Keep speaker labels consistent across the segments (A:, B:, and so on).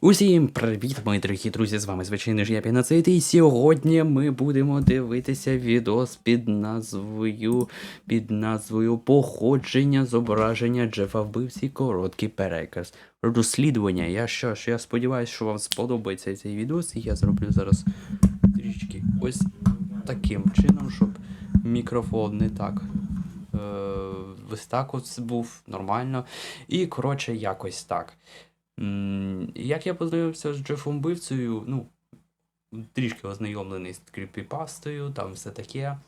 A: Усім привіт, мої дорогі друзі! З вами звичайно ж я Піноцид, і сьогодні ми будемо дивитися відос під назвою під назвою Походження зображення Джефа вбивці. Короткий переказ. Розслідування. Я що ж, я сподіваюся, що вам сподобається цей відос, і я зроблю зараз трішки ось таким чином, щоб мікрофон не так. Е, ось так от був нормально. І коротше, якось так. Як я познайомився з Джефом Вбивцею, ну, трішки ознайомлений з кріпіпастою, там все таке.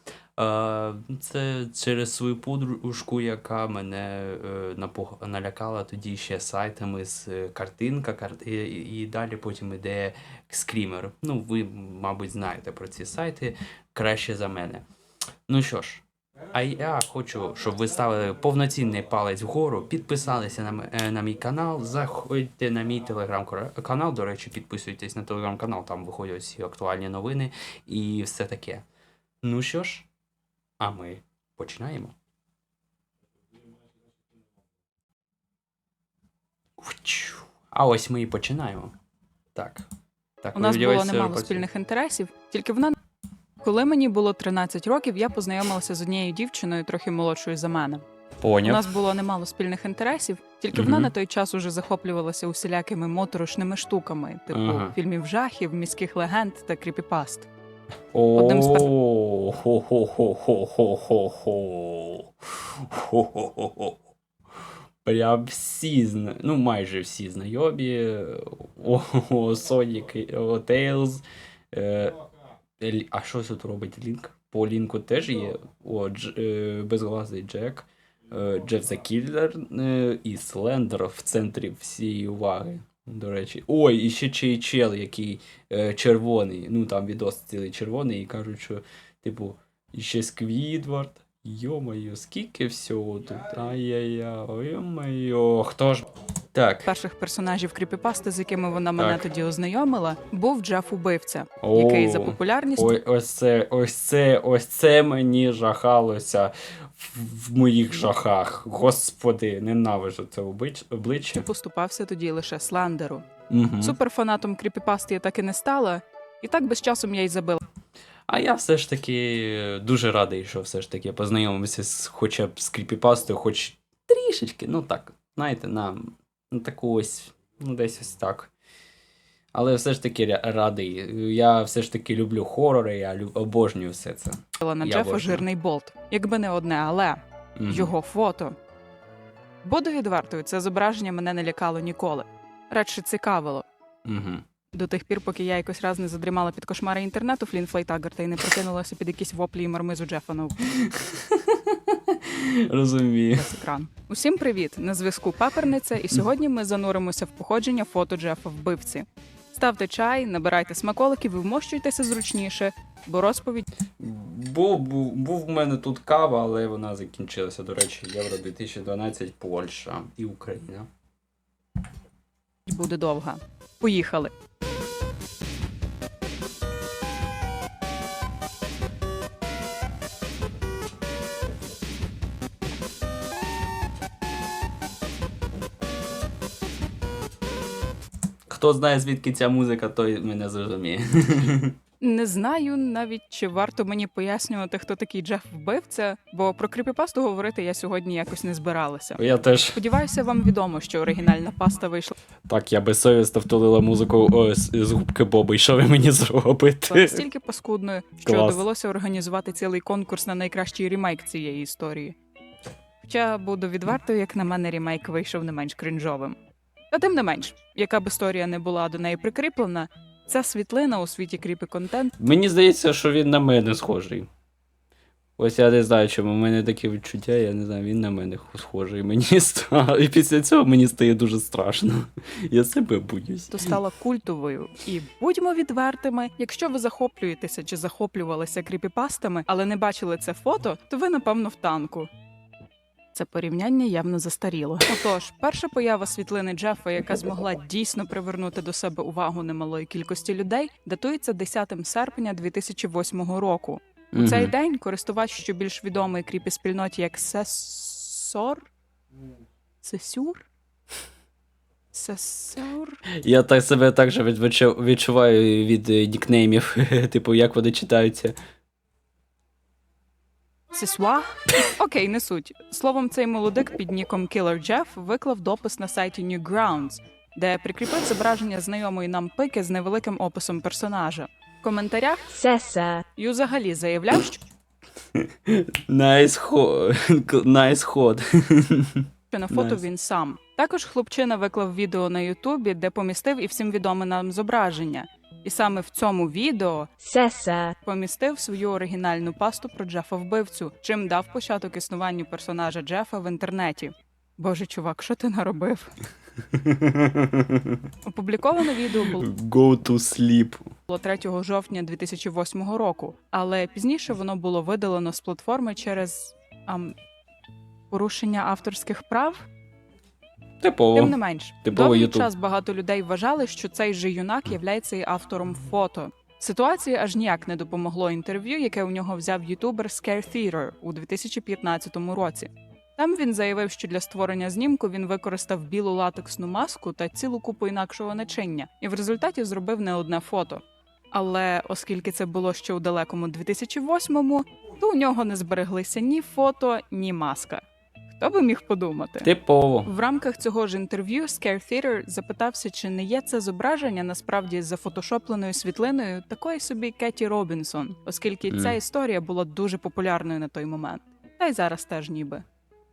A: Це через свою подружку, яка мене е, налякала тоді ще сайтами з е, картинка, карт... і, і далі потім іде скрімер. Ну, ви, мабуть, знаєте про ці сайти краще за мене. Ну що ж, а я хочу, щоб ви ставили повноцінний палець вгору, підписалися на, е, на мій канал, заходьте на мій телеграм-канал. До речі, підписуйтесь на телеграм-канал, там виходять всі актуальні новини і все таке. Ну що ж, а ми починаємо. А ось ми і починаємо. Так. так
B: У нас було немало спільних інтересів, тільки вона. Коли мені було 13 років, я познайомилася з однією дівчиною, трохи молодшою за мене. У нас було немало спільних інтересів, тільки вона на той час уже захоплювалася усілякими моторошними штуками, типу
A: Ага.
B: фільмів жахів, міських легенд та кріпіпаст. Одним з пер-.
A: Прям всі зна... ну майже всі знайомі. О, Sonic, Tails. Е, а що тут робить Лінк? По Лінку теж є. О, Дж, е, безглазий Джек, е, Джеф the Кіллер е, і Слендер в центрі всієї уваги. До речі. Ой, і ще чий чел, який е, червоний. Ну там відос цілий червоний, і кажуть, що, типу, і ще Сквідвард. Йо-моє, скільки всього тут. Ай-яй-яй, йо-моє, хто ж. Так.
B: Перших персонажів кріпіпасти, з якими вона мене
A: Так.
B: тоді ознайомила, був Джеф Убивця, який за
A: О.
B: популярністю
A: Ой, ось це, ось це, ось це мені жахалося в, в моїх жахах. Господи, ненавижу це облич- обличчя.
B: поступався тоді лише Слендеру.
A: Угу.
B: Суперфанатом кріпіпасти я так і не стала, і так без часом я й забила.
A: А я все ж таки дуже радий, що все ж таки познайомився з хоча б з кріпіпастою, хоч трішечки, ну так, знаєте, на, на таку ось, ну десь ось так. Але все ж таки радий. Я все ж таки люблю хорори, я люб... обожнюю все це.
B: на
A: Я
B: Джефа
A: обожнюю.
B: жирний болт. Якби не одне, але
A: Мгм.
B: його фото. Буду відвертою, це зображення мене не лякало ніколи. Радше цікавило.
A: Мгм.
B: До тих пір, поки я якось раз не задрімала під кошмари інтернету Флінфлей Таггарта і не прокинулася під якісь воплі і мармизу Джефа на
A: Розумію.
B: екран. Усім привіт! На зв'язку Паперниця, і сьогодні ми зануримося в походження фото Джефа вбивці. Ставте чай, набирайте смаколиків і вмощуйтеся зручніше, бо розповідь
A: Був, був, був в мене тут кава, але вона закінчилася. До речі, Євро 2012, Польща і Україна.
B: буде довга. Поїхали!
A: Хто знає, звідки ця музика, той мене зрозуміє.
B: Не знаю навіть чи варто мені пояснювати, хто такий Джеф вбивця, бо про кріпіпасту говорити я сьогодні якось не збиралася.
A: Я теж.
B: Сподіваюся, вам відомо, що оригінальна паста вийшла
A: Так, я безсовісно втулила музику о, з, губки Боби. І що ви мені зробите?
B: настільки паскудною, що
A: Клас.
B: довелося організувати цілий конкурс на найкращий ремейк цієї історії. Хоча буду відвертою, як на мене, ремейк вийшов не менш кринжовим. Та тим не менш, яка б історія не була до неї прикріплена, ця світлина у світі кріпі контент
A: Мені здається, що він на мене схожий. Ось я не знаю, чому в мене таке відчуття, я не знаю, він на мене схожий. Мені стало. І після цього мені стає дуже страшно. Я себе боюсь.
B: то стала культовою. І будьмо відвертими, якщо ви захоплюєтеся чи захоплювалися кріпіпастами, але не бачили це фото, то ви напевно в танку. Це порівняння явно застаріло. Отож, перша поява світлини Джефа, яка змогла дійсно привернути до себе увагу немалої кількості людей, датується 10 серпня 2008 року. У цей день користувач, що більш відомий кріпі спільноті як Сесор. Сесюр? Сесур?
A: Я так себе так же відчуваю від е, нікнеймів, типу, як вони читаються.
B: Сесуа? Окей, не суть. Словом, цей молодик під ніком Killer Jeff виклав допис на сайті Newgrounds, де прикріпив зображення знайомої нам пики з невеликим описом персонажа. В коментарях
C: Сеса.
B: Ю взагалі заявляв, що
A: Найс ход. Найс ход.
B: на фото він сам. Також хлопчина виклав відео на Ютубі, де помістив і всім відоме нам зображення. І саме в цьому відео
C: Сеса.
B: помістив свою оригінальну пасту про Джефа вбивцю, чим дав початок існуванню персонажа Джефа в інтернеті. Боже, чувак, що ти наробив? Опубліковане відео було
A: Go to sleep.
B: 3 жовтня 2008 року, але пізніше воно було видалено з платформи через ам, порушення авторських прав.
A: Типово.
B: Тим не менш,
A: Типово
B: довгий
A: Ютуб.
B: час багато людей вважали, що цей же юнак являється і автором фото. Ситуації аж ніяк не допомогло інтерв'ю, яке у нього взяв ютубер Scare Theater у 2015 році. Там він заявив, що для створення знімку він використав білу латексну маску та цілу купу інакшого начиння, і в результаті зробив не одне фото. Але оскільки це було ще у далекому 2008-му, то у нього не збереглися ні фото, ні маска. Хто би міг подумати?
A: Типово.
B: В рамках цього ж інтерв'ю Scare Theater запитався, чи не є це зображення насправді зафотошопленою світлиною такої собі Кеті Робінсон, оскільки ця історія була дуже популярною на той момент, та й зараз теж ніби.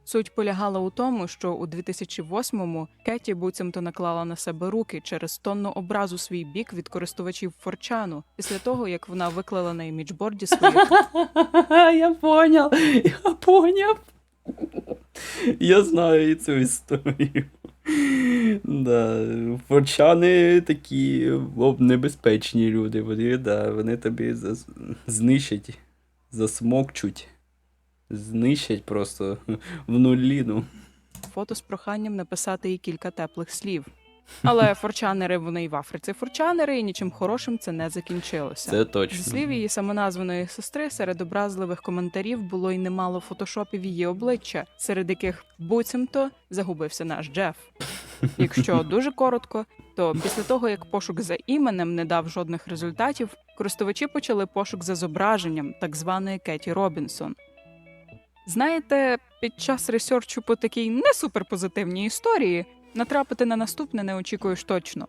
B: Суть полягала у тому, що у 2008-му Кеті буцімто наклала на себе руки через тонну образу свій бік від користувачів Форчану після того, як вона виклала на іміджборді своїх
A: Я понял. Я поняв. Я знаю і цю історію. Да, форчани такі небезпечні люди. Вони, да, вони тобі зас- знищать, засмокчуть, знищать просто в нуліну.
B: фото з проханням написати їй кілька теплих слів. Але форчанери вони і в Африці форчанери, і нічим хорошим це не закінчилося.
A: Це точно.
B: Зі слів її самоназваної сестри, серед образливих коментарів було й немало фотошопів її обличчя, серед яких буцімто загубився наш Джеф. Якщо дуже коротко, то після того як пошук за іменем не дав жодних результатів, користувачі почали пошук за зображенням так званої Кеті Робінсон. Знаєте, під час ресерчу по такій не суперпозитивній історії натрапити на наступне не очікуєш точно.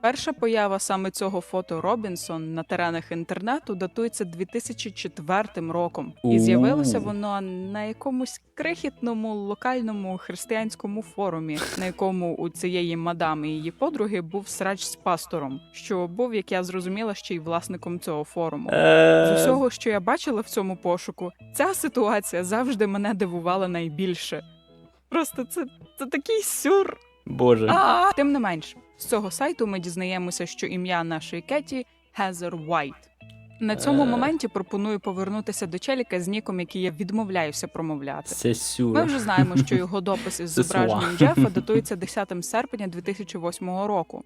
B: Перша поява саме цього фото Робінсон на теренах інтернету датується 2004 роком, і з'явилося воно на якомусь крихітному локальному християнському форумі, на якому у цієї мадами і її подруги був срач з пастором, що був, як я зрозуміла, ще й власником цього форуму. З
A: Е,
B: усього, що я бачила в цьому пошуку, ця ситуація завжди мене дивувала найбільше. Просто це, це такий сюр.
A: Боже.
B: А! Тим не менш, з цього сайту ми дізнаємося, що ім'я нашої Кеті Хезер Уайт. На цьому
A: Е.
B: моменті пропоную повернутися до челіка з ніком, який я відмовляюся промовляти.
A: Це
B: Ми вже знаємо, що його допис із
A: Це
B: зображенням. Джефа датується 10 серпня 2008 року.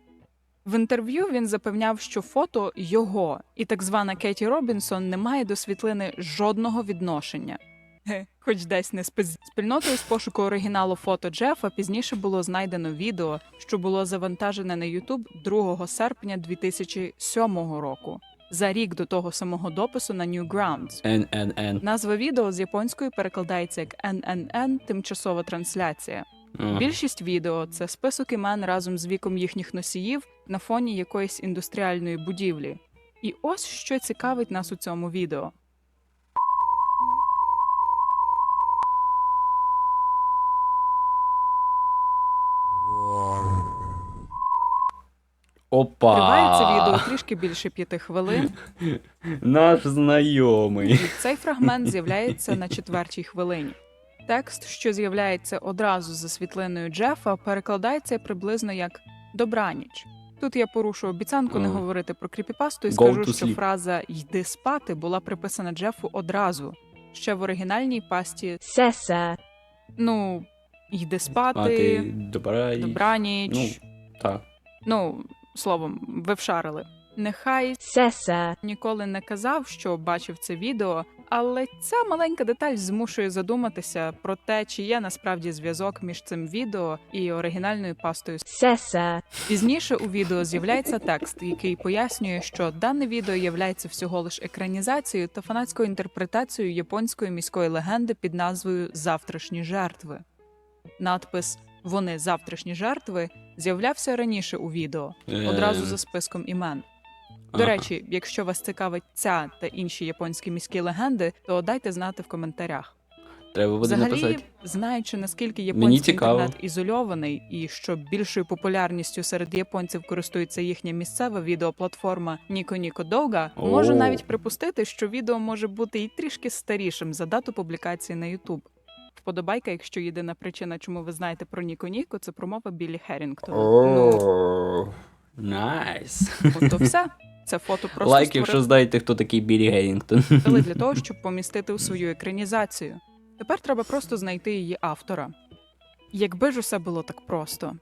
B: В інтерв'ю він запевняв, що фото його і так звана Кеті Робінсон не має до світлини жодного відношення. Хоч десь не спез... спільнотою з пошуку оригіналу фото Джефа пізніше було знайдено відео, що було завантажене на YouTube 2 серпня 2007 року, за рік до того самого допису на Newgrounds.
A: ННН.
B: Назва відео з японської перекладається як NNN – тимчасова трансляція.
A: Ага.
B: Більшість відео це список імен разом з віком їхніх носіїв на фоні якоїсь індустріальної будівлі. І ось що цікавить нас у цьому відео.
A: Опа.
B: Триває це відео трішки більше п'яти хвилин.
A: Наш знайомий.
B: І цей фрагмент з'являється на четвертій хвилині. Текст, що з'являється одразу за світлиною Джефа, перекладається приблизно як Добраніч. Тут я порушу обіцянку не говорити про кріпіпасту і
A: Go
B: скажу, що фраза Йди спати була приписана Джефу одразу. Ще в оригінальній пасті
C: Сеса.
B: ну, йди спати,
A: ти добра і...
B: добраніч.
A: Ну, так.
B: Ну, словом, ви вшарили. Нехай
C: Sessa.
B: ніколи не казав, що бачив це відео, але ця маленька деталь змушує задуматися про те, чи є насправді зв'язок між цим відео і оригінальною пастою.
C: Sessa.
B: Пізніше у відео з'являється текст, який пояснює, що дане відео являється всього лиш екранізацією та фанатською інтерпретацією японської міської легенди під назвою Завтрашні жертви. Надпис Вони завтрашні жертви з'являвся раніше у відео, одразу
A: Е,
B: за списком імен. До речі, якщо вас цікавить ця та інші японські міські легенди, то дайте знати в коментарях.
A: треба буде
B: Взагалі,
A: написати.
B: знаючи наскільки японський інтернет ізольований, і що більшою популярністю серед японців користується їхня місцева відеоплатформа Ніко Ніко Довга, можу навіть припустити, що відео може бути і трішки старішим за дату публікації на YouTube. Вподобайка, якщо єдина причина, чому ви знаєте про Ніко Ніко, це промова Біллі Херрінгтона. Ну,
A: О, Найс.
B: от то все. Це фото просто
A: Лайк,
B: створили
A: якщо знаєте, хто такий Білі Герінгтон.
B: для того, щоб помістити у свою екранізацію. Тепер треба просто знайти її автора. Якби ж усе було так просто.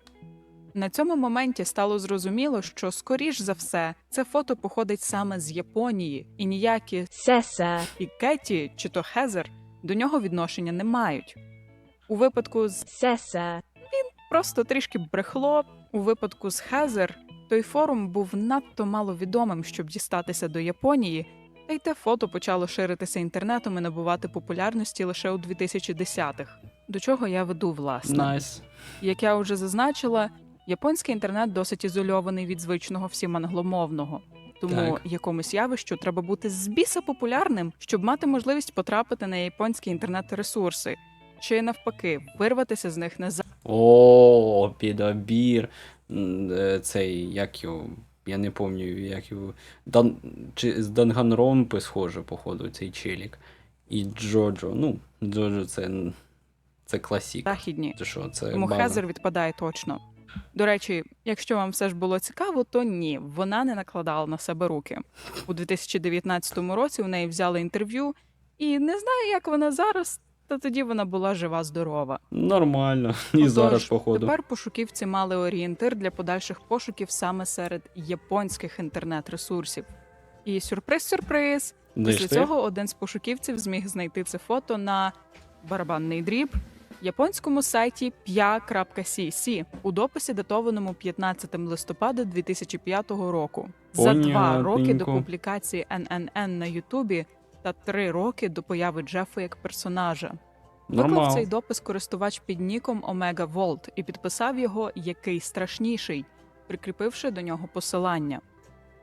B: На цьому моменті стало зрозуміло, що, скоріш за все, це фото походить саме з Японії, і ніякі
C: Sessa.
B: і Кеті чи то Хезер до нього відношення не мають. У випадку з
C: Sessa.
B: просто трішки брехло. У випадку з Хезер той форум був надто маловідомим, щоб дістатися до Японії, та й те фото почало ширитися інтернетом і набувати популярності лише у 2010-х. До чого я веду, власне.
A: Найс.
B: Як я вже зазначила, японський інтернет досить ізольований від звичного всім англомовного. Тому
A: Так.
B: якомусь явищу треба бути з біса популярним, щоб мати можливість потрапити на японські інтернет-ресурси, чи навпаки, вирватися з них назад.
A: О, підобір. Е, Цей, як його. Я не пам'ятаю, як його. Дан... Чи з Данганромпи схоже, походу, цей челік. І Джоджо. Ну, Джоджо це. Це класік.
B: західні.
A: Це що, це
B: Тому
A: база.
B: Хезер відпадає точно. До речі, якщо вам все ж було цікаво, то ні, вона не накладала на себе руки. У 2019 році у неї взяли інтерв'ю, і не знаю, як вона зараз, та тоді вона була жива здорова.
A: Нормально. І
B: Отож,
A: зараз, походу.
B: Тепер пошуківці мали орієнтир для подальших пошуків саме серед японських інтернет-ресурсів. І сюрприз-сюрприз! Після цього один з пошуківців зміг знайти це фото на барабанний дріб японському сайті pya.cc у дописі, датованому 15 листопада 2005 року. За два роки до публікації NNN на Ютубі та три роки до появи Джефа як персонажа. Виклав цей допис користувач під ніком Omega Volt і підписав його який страшніший, прикріпивши до нього посилання.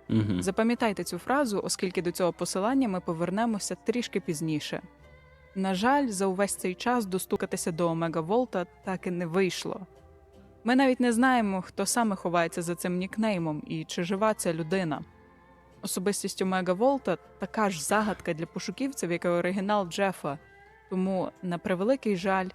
A: Угу.
B: Запам'ятайте цю фразу, оскільки до цього посилання ми повернемося трішки пізніше. На жаль, за увесь цей час достукатися до Омега Волта так і не вийшло. Ми навіть не знаємо, хто саме ховається за цим нікнеймом і чи жива ця людина. Особистість Омега Волта така ж загадка для пошуківців, як і оригінал Джефа. Тому, на превеликий жаль,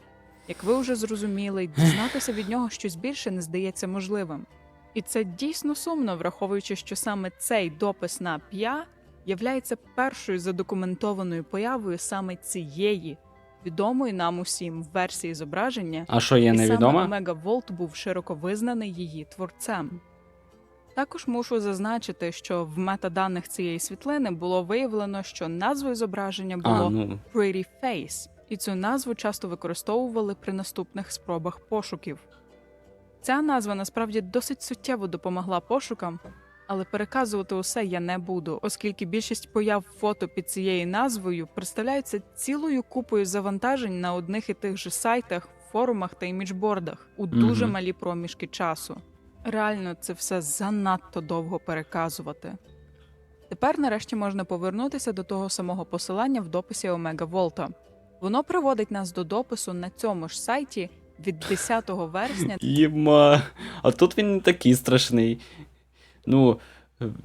B: як ви вже зрозуміли, дізнатися від нього щось більше не здається можливим. І це дійсно сумно, враховуючи, що саме цей допис на п'я являється першою задокументованою появою саме цієї відомої нам усім версії зображення,
A: А що є
B: і саме
A: невідома?
B: Омега Волт був широко визнаний її творцем. Також мушу зазначити, що в метаданих цієї світлини було виявлено, що назвою зображення було
A: А, ну,
B: Pretty Face, і цю назву часто використовували при наступних спробах пошуків. Ця назва насправді досить суттєво допомогла пошукам, але переказувати усе я не буду, оскільки більшість появ фото під цією назвою представляються цілою купою завантажень на одних і тих же сайтах, форумах та іміджбордах у дуже
A: Мгм.
B: малі проміжки часу. Реально, це все занадто довго переказувати. Тепер нарешті можна повернутися до того самого посилання в дописі Омега Волта. Воно приводить нас до допису на цьому ж сайті від 10 вересня
A: Єма. А тут він не такий страшний. Ну,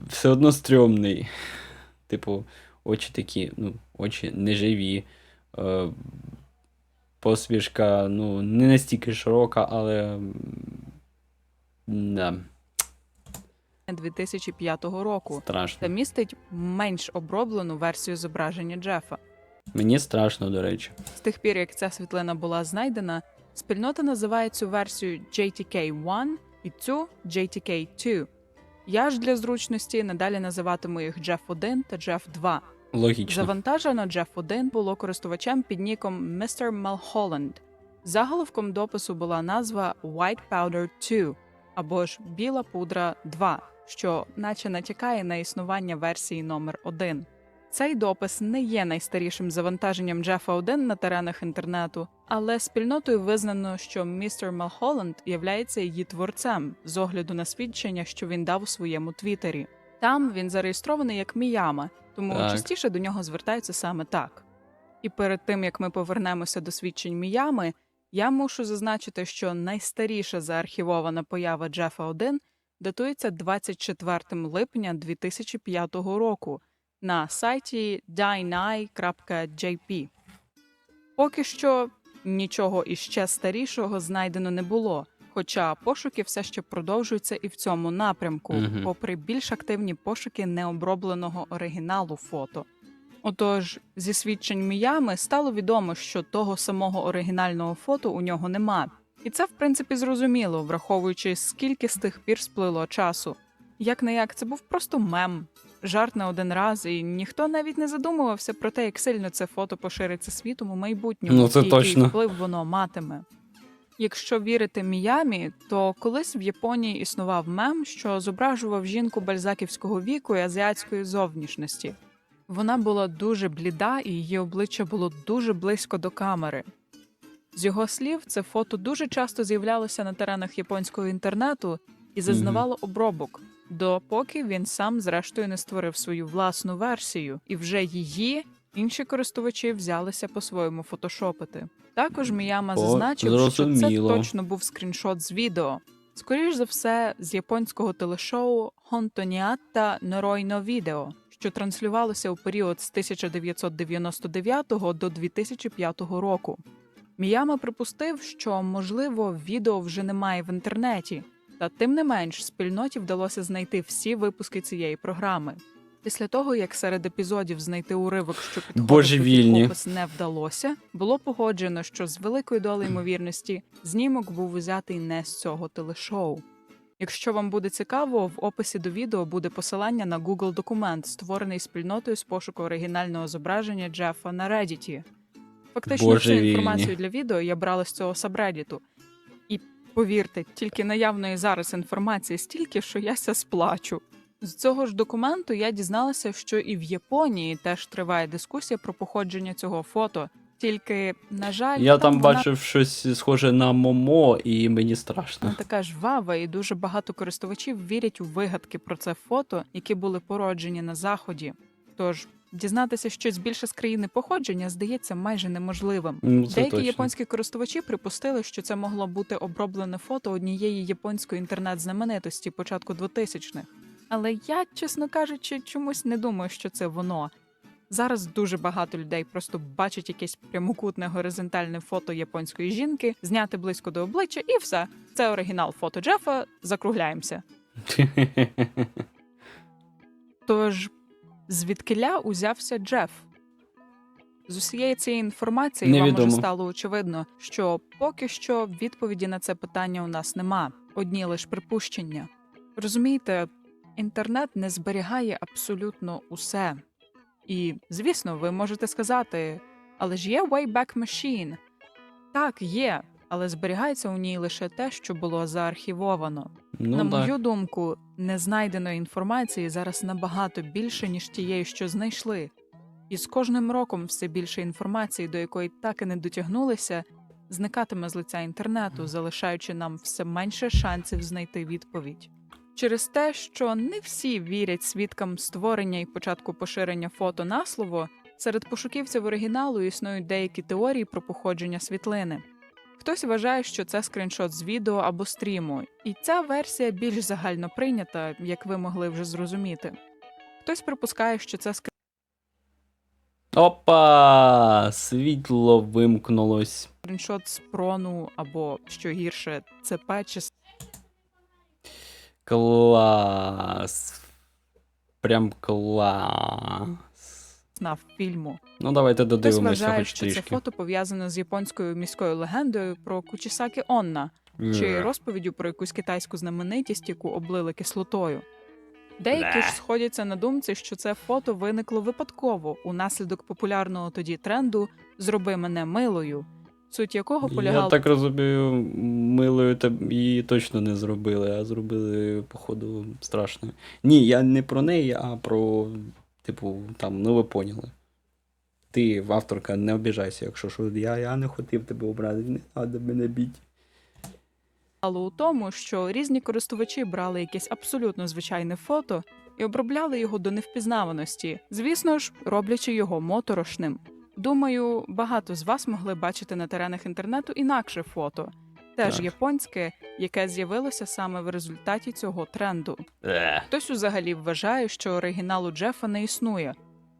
A: все одно стрьомний. Типу, очі такі, ну, очі неживі. Е, посмішка, ну, не настільки широка, але. Да,
B: 2005 року
A: Страшно.
B: та містить менш оброблену версію зображення Джефа.
A: Мені страшно, до речі.
B: З тих пір, як ця світлина була знайдена, спільнота називає цю версію JTK-1 і цю JTK-2. Я ж для зручності надалі називатиму їх Jeff 1 та Jeff 2.
A: Логічно.
B: Завантажено Jeff 1 було користувачем під ніком Mr. Mulholland. Заголовком допису була назва White Powder 2 або ж Біла пудра 2, що наче натякає на існування версії номер 1. Цей допис не є найстарішим завантаженням Джефа 1 на теренах інтернету, але спільнотою визнано, що містер Малхолланд являється її творцем з огляду на свідчення, що він дав у своєму твіттері. Там він зареєстрований як Міяма, тому
A: Так.
B: частіше до нього звертаються саме так. І перед тим як ми повернемося до свідчень Міями, я мушу зазначити, що найстаріша заархівована поява Джефа 1 датується 24 липня 2005 року на сайті dynai.jp. Поки що нічого іще старішого знайдено не було, хоча пошуки все ще продовжуються і в цьому напрямку,
A: Мгм.
B: попри більш активні пошуки необробленого оригіналу фото. Отож, зі свідчень Міями стало відомо, що того самого оригінального фото у нього нема. І це, в принципі, зрозуміло, враховуючи, скільки з тих пір сплило часу. Як не як, це був просто мем, жарт на один раз, і ніхто навіть не задумувався про те, як сильно це фото пошириться світом у майбутньому,
A: Ну, це
B: і який вплив воно матиме. Якщо вірити Міямі, то колись в Японії існував мем, що зображував жінку бальзаківського віку і азіатської зовнішності. Вона була дуже бліда, і її обличчя було дуже близько до камери. З його слів, це фото дуже часто з'являлося на теренах японського інтернету і зазнавало обробок, допоки він сам, зрештою, не створив свою власну версію, і вже її інші користувачі взялися по-своєму фотошопити. Також Міяма
A: О,
B: зазначив, що це точно був скріншот з відео. Скоріш за все, з японського телешоу Хонтоніатта Норойно Відео, що транслювалося у період з 1999 до 2005 року. Міяма припустив, що можливо відео вже немає в інтернеті, та тим не менш спільноті вдалося знайти всі випуски цієї програми. Після того, як серед епізодів знайти уривок, що підходить опис не вдалося, було погоджено, що з великою долею ймовірності знімок був узятий не з цього телешоу. Якщо вам буде цікаво, в описі до відео буде посилання на Google документ, створений спільнотою з пошуку оригінального зображення Джефа на Reddit. Фактично, всю
A: Божевільні.
B: інформацію для відео я брала з цього сабреддіту. Повірте, тільки наявної зараз інформації стільки, що я ся сплачу. З цього ж документу я дізналася, що і в Японії теж триває дискусія про походження цього фото. Тільки, на жаль,
A: Я там
B: вона
A: бачив щось схоже на Момо, і мені страшно.
B: не така жвава, і дуже багато користувачів вірять у вигадки про це фото, які були породжені на заході. Тож дізнатися щось більше з країни походження здається майже неможливим.
A: Ну, це
B: Деякі
A: точно.
B: японські користувачі припустили, що це могло бути оброблене фото однієї японської інтернет-знаменитості початку 2000-х. Але я, чесно кажучи, чомусь не думаю, що це воно. Зараз дуже багато людей просто бачать якесь прямокутне горизонтальне фото японської жінки, зняти близько до обличчя, і все. Це оригінал фото Джефа. Закругляємося. Тож, звідкиля узявся Джеф? З усієї цієї інформації вам уже стало очевидно, що поки що відповіді на це питання у нас нема, одні лише припущення. Розумієте, інтернет не зберігає абсолютно усе. І, звісно, ви можете сказати, але ж є Wayback Machine. Так, є, але зберігається у ній лише те, що було заархівовано.
A: ну,
B: На
A: так.
B: мою думку, незнайденої інформації зараз набагато більше, ніж тієї, що знайшли. І з кожним роком все більше інформації, до якої так і не дотягнулися, зникатиме з лиця інтернету, залишаючи нам все менше шансів знайти відповідь. Через те, що не всі вірять свідкам створення і початку поширення фото на слово, серед пошуківців оригіналу існують деякі теорії про походження світлини. Хтось вважає, що це скріншот з відео або стріму, і ця версія більш загально прийнята, як ви могли вже зрозуміти. Хтось припускає, що це
A: Опа! Світло вимкнулось.
B: скріншот з прону або, що гірше, ЦП чи
A: Клас. Прям клас.
B: Снав фільму.
A: Ну, давайте
B: Хтось
A: додивимося
B: вважає,
A: хоч
B: що це фото пов'язане з японською міською легендою про Кучісакі Онна, чи
A: Е.
B: розповіддю про якусь китайську знаменитість, яку облили кислотою. Деякі ж сходяться на думці, що це фото виникло випадково унаслідок популярного тоді тренду Зроби мене милою, суть якого
A: Я
B: полягала
A: так розумію, милою її точно не зробили, а зробили, походу, страшно. Ні, я не про неї, а про, типу, там, ну ви поняли. Ти, авторка, не обіжайся, якщо що. Я, я не хотів тебе образити, не треба мене біть.
B: у тому, що різні користувачі брали якесь абсолютно звичайне фото і обробляли його до невпізнаваності, звісно ж, роблячи його моторошним. Думаю, багато з вас могли бачити на теренах інтернету інакше фото, теж
A: Так.
B: японське, яке з'явилося саме в результаті цього тренду.
A: Е.
B: Хтось взагалі вважає, що оригіналу Джефа не існує,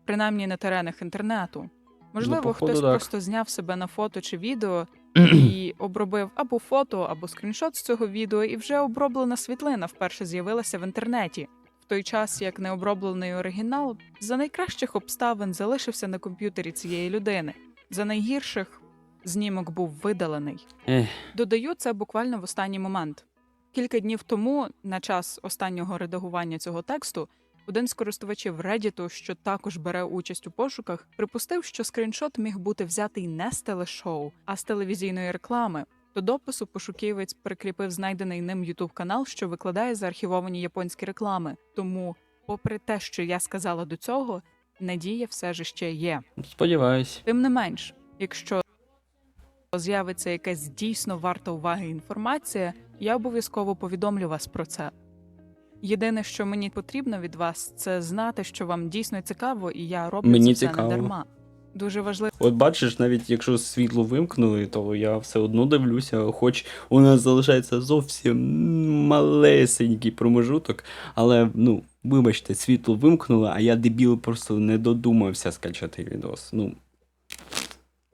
B: принаймні на теренах інтернету. Можливо,
A: Ну, походу,
B: хтось
A: так.
B: просто зняв себе на фото чи відео і обробив або фото, або скріншот з цього відео, і вже оброблена світлина вперше з'явилася в інтернеті. В той час як необроблений оригінал за найкращих обставин залишився на комп'ютері цієї людини. За найгірших знімок був видалений.
A: Ех.
B: Додаю це буквально в останній момент. Кілька днів тому, на час останнього редагування цього тексту, один з користувачів Reddit, що також бере участь у пошуках, припустив, що скріншот міг бути взятий не з телешоу, а з телевізійної реклами. До допису пошуківець прикріпив знайдений ним youtube канал, що викладає заархівовані японські реклами. Тому, попри те, що я сказала до цього, надія все ж ще є.
A: Сподіваюсь.
B: Тим не менш, якщо з'явиться якась дійсно варта уваги інформація, я обов'язково повідомлю вас про це. Єдине, що мені потрібно від вас, це знати, що вам дійсно цікаво, і я роблю
A: Мені
B: це
A: цікаво.
B: не дарма. Дуже важливо.
A: От бачиш, навіть якщо світло вимкнули, то я все одно дивлюся, хоч у нас залишається зовсім малесенький промежуток, але ну, вибачте, світло вимкнули, а я дебіл просто не додумався скачати відос. Ну.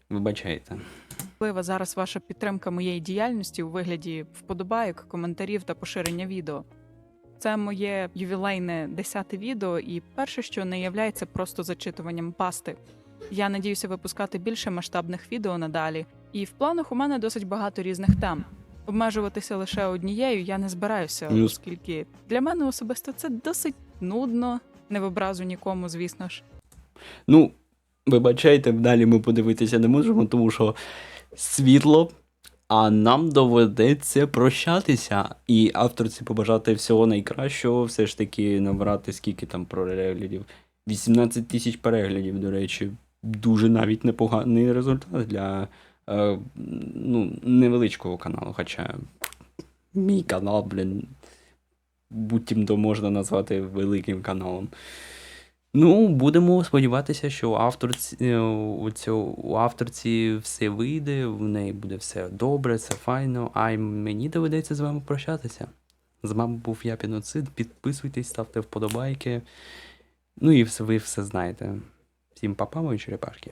A: Вибачайте.
B: Важлива зараз ваша підтримка моєї діяльності у вигляді вподобайок, коментарів та поширення відео. Це моє ювілейне десяте відео, і перше, що не являється просто зачитуванням пасти. Я надіюся випускати більше масштабних відео надалі, і в планах у мене досить багато різних тем. Обмежуватися лише однією я не збираюся,
A: Ну,
B: оскільки для мене особисто це досить нудно, не в образу нікому, звісно ж.
A: Ну, вибачайте, далі ми подивитися не можемо, тому що світло, а нам доведеться прощатися. І авторці побажати всього найкращого, все ж таки набрати скільки там переглядів. 18 тисяч переглядів, до речі, дуже навіть непоганий результат для е, ну, невеличкого каналу. Хоча мій канал, блін, будь-тим то можна назвати великим каналом. Ну, будемо сподіватися, що авторці, е, у, цього, авторці все вийде, в неї буде все добре, все файно, а й мені доведеться з вами прощатися. З вами був я Піноцид. Підписуйтесь, ставте вподобайки. Ну і все, ви все знаєте. Всім папа, мої черепашки.